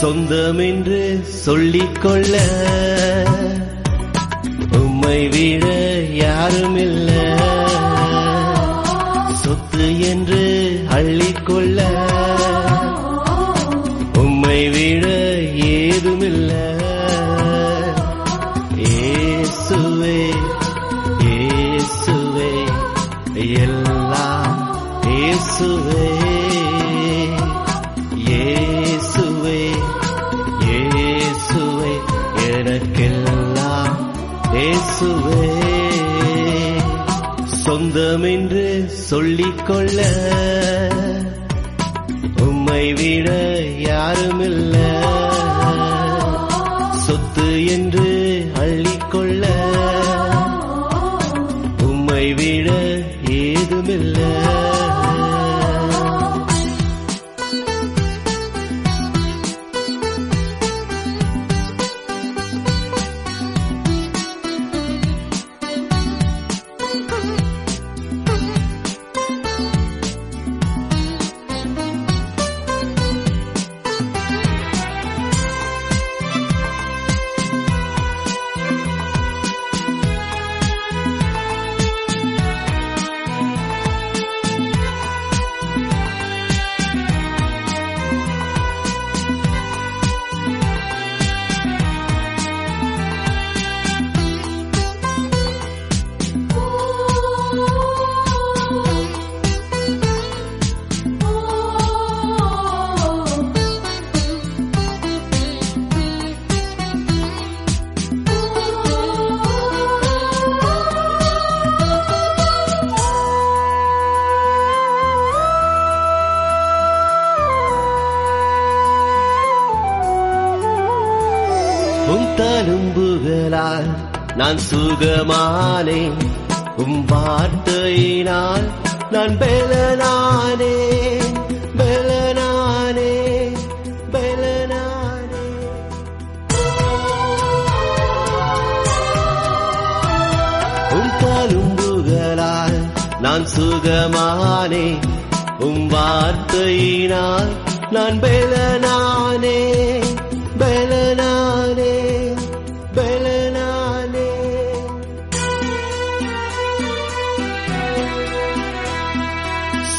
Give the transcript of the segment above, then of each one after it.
சொந்தம் என்று சொல்லிக்கொள்ள உம்மை விட யாரும் இல்ல சொத்து என்று அள்ளிக்கொள்ள உம்மை விட ஏதுமில்ல. ஏசுவே ஏசுவே எல்லாம் ஏசுவே இயேசுவே இயேசுவே இயேசுவே எனக்கெல்லாம் இயேசுவே. சொந்தம் என்று சொல்லிக்கொள்ள உம்மை விட யாருமில்லை. சொத்து என்று தழும்புகளால் நான் சுகமானேன். உம் வார்த்தையினால் நான் பெலனானே பெலனானே பெலனானே. உம் தழும்புகளால் நான் சுகமானே உம் வார்த்தையினால் நான் பெலனானே பெலனானே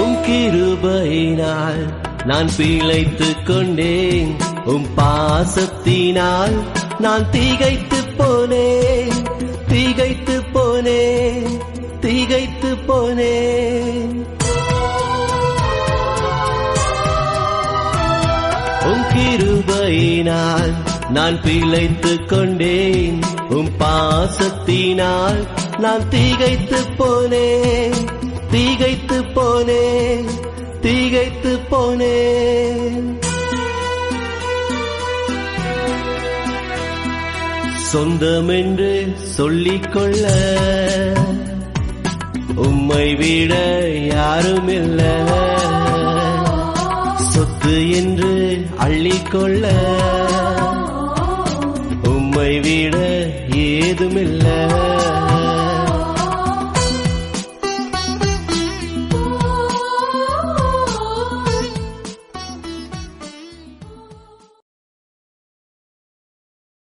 உம் கிருபையினால் நான் பிழைத்து கொண்டேன். உம் பாசத்தினால் நான் திகைத்து போனேன். திகைத்து போனேன். திகைத்து போனேன். உம் கிருபையினால் நான் பிழைத்து கொண்டேன். உம் பாசத்தினால் நான் திகைத்து போனேன். தீகைத்து போனேன் தீகைத்து போனேன் சொந்தம் என்று சொல்லிக்கொள்ள உம்மை விட யாரும் இல்ல சொத்து என்று அள்ளிக்கொள்ள உம்மை விட ஏதுமில்லை.